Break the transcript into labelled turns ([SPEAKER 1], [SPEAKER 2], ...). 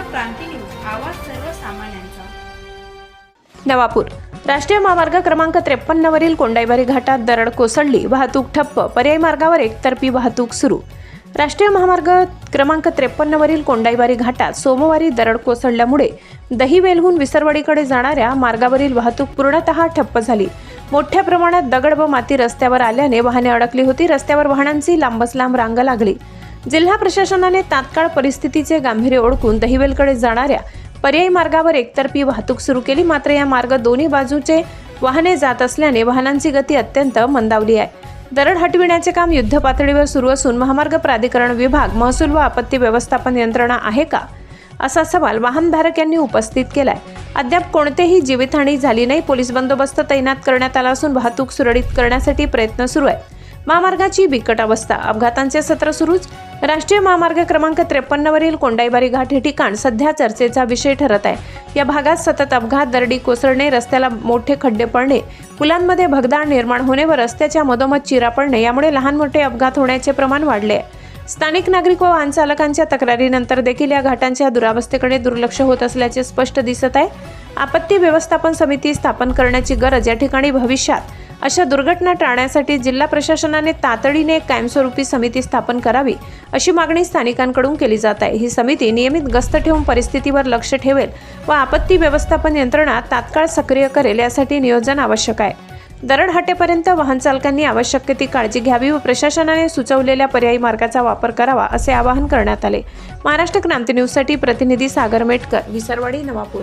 [SPEAKER 1] क्रांती news आवाज सर्वसामान्यांचा.
[SPEAKER 2] नवापूर. राष्ट्रीय महामार्ग क्रमांक त्रेपन्नवरील कोंडाईबारी घाटात दरड कोसळली. वाहतूक ठप्प. पर्यायी मार्गावर एकतर्फी वाहतूक सुरू. राष्ट्रीय महामार्ग क्रमांक त्रेपन्नवरील कोंडाईबारी घाटात सोमवारी दरड कोसळल्यामुळे दहिवेलहून विसरवाडीकडे जाणाऱ्या मार्गावरील वाहतूक पूर्णतः ठप्प झाली. मोठ्या प्रमाणात दगड व माती रस्त्यावर आल्याने वाहने अडकली होती. रस्त्यावर वाहनांची लांबच लांब रांग लागली. जिल्हा प्रशासनाने तात्काळ परिस्थितीचे गांभीर्य ओळखून दहिवेलकडे जाणाऱ्या पर्यायी मार्गावर एकतर्फी वाहतूक सुरू केली. मात्र या मार्ग दोन्ही बाजूचे वाहने जात असल्याने वाहनांची गती अत्यंत मंदावली आहे. दरड हटविण्याचे काम युद्धपातळीवर सुरू असून महामार्ग प्राधिकरण विभाग महसूल व आपत्ती व्यवस्थापन यंत्रणा आहे का? असा सवाल वाहनधारक यांनी उपस्थित केलाय. अद्याप कोणतेही जीवितहानी झाली नाही. पोलीस बंदोबस्त तैनात करण्यात आला असून वाहतूक सुरळीत करण्यासाठी प्रयत्न सुरू आहेत. महामार्गाची बिकट अवस्था. अपघातांचे सत्र सुरूच. राष्ट्रीय महामार्ग क्रमांक त्रेपन्नवरील कोंडाईबारी घाट हे ठिकाण सध्या चर्चेचा विषय ठरत आहे. या भागात सतत अपघात दरडी कोसळणे रस्त्याला मोठे खड्डे पडणे पुलांमध्ये भगदाड निर्माण होणे व रस्त्याच्या मधोमध चिरा पडणे यामुळे लहान मोठे अपघात होण्याचे प्रमाण वाढले आहे. स्थानिक नागरिक व वाहन चालकांच्या तक्रारीनंतर देखील या घाटांच्या दुरावस्थेकडे दुर्लक्ष होत असल्याचे स्पष्ट दिसत आहे. आपत्ती व्यवस्थापन समिती स्थापन करण्याची गरज या ठिकाणी भविष्यात अशा दुर्घटना टाळण्यासाठी जिल्हा प्रशासनाने तातडीने एक कायमस्वरूपी समिती स्थापन करावी अशी मागणी स्थानिकांकडून केली जात आहे. ही समिती नियमित गस्त ठेवून परिस्थितीवर लक्ष ठेवेल व आपत्ती व्यवस्थापन यंत्रणा तात्काळ सक्रिय करेल यासाठी नियोजन आवश्यक आहे. दरड हटेपर्यंत वाहन चालकांनी आवश्यक ती काळजी घ्यावी व प्रशासनाने सुचवलेल्या पर्यायी मार्गाचा वापर करावा असे आवाहन करण्यात आले. महाराष्ट्र क्रांती न्यूजसाठी प्रतिनिधी सागर मेटकर विसरवाडी नवापूर.